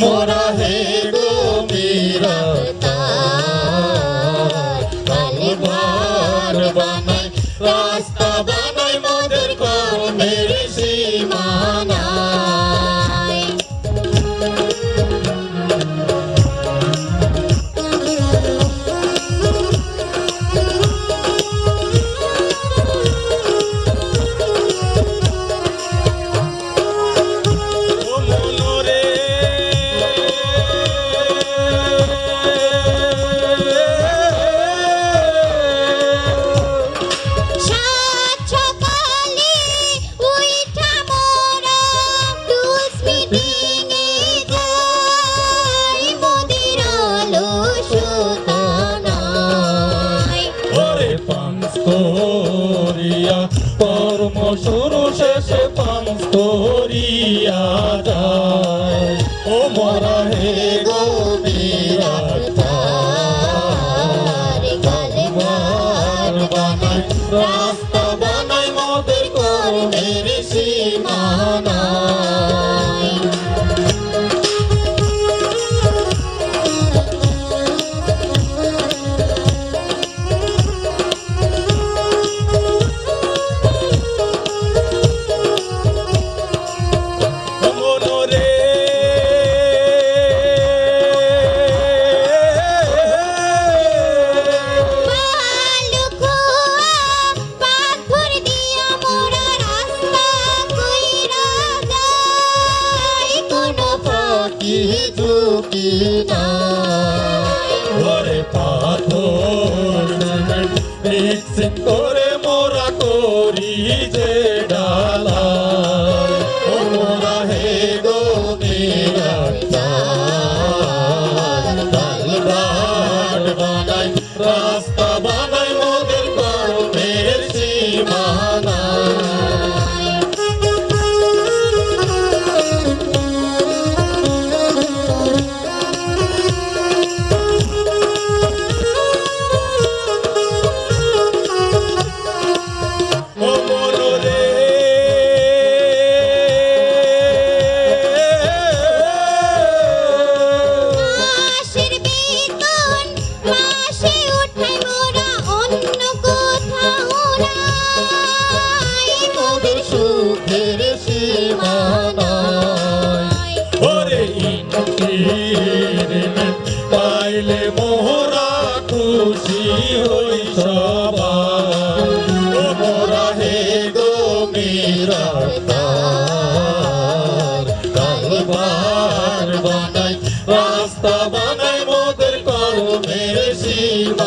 তোমরা হে করিয়া কর্ম শুরু শেষে পান করিয়া যায়। ও মরা ঝুঁকি না ওরে পাথর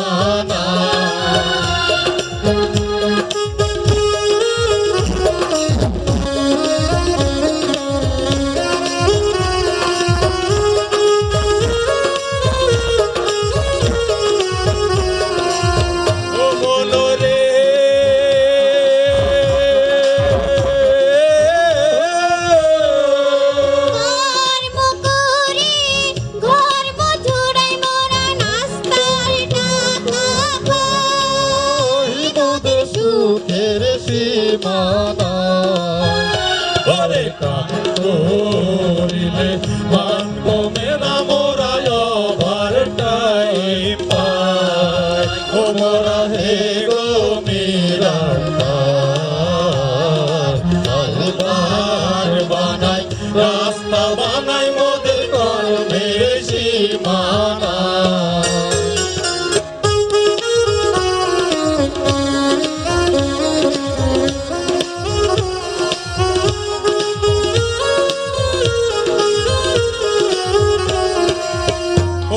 na মানা বারে কাম করিলে মান কমে না মোরায় ভারটাই পায়। কোমরা হে গো মীরা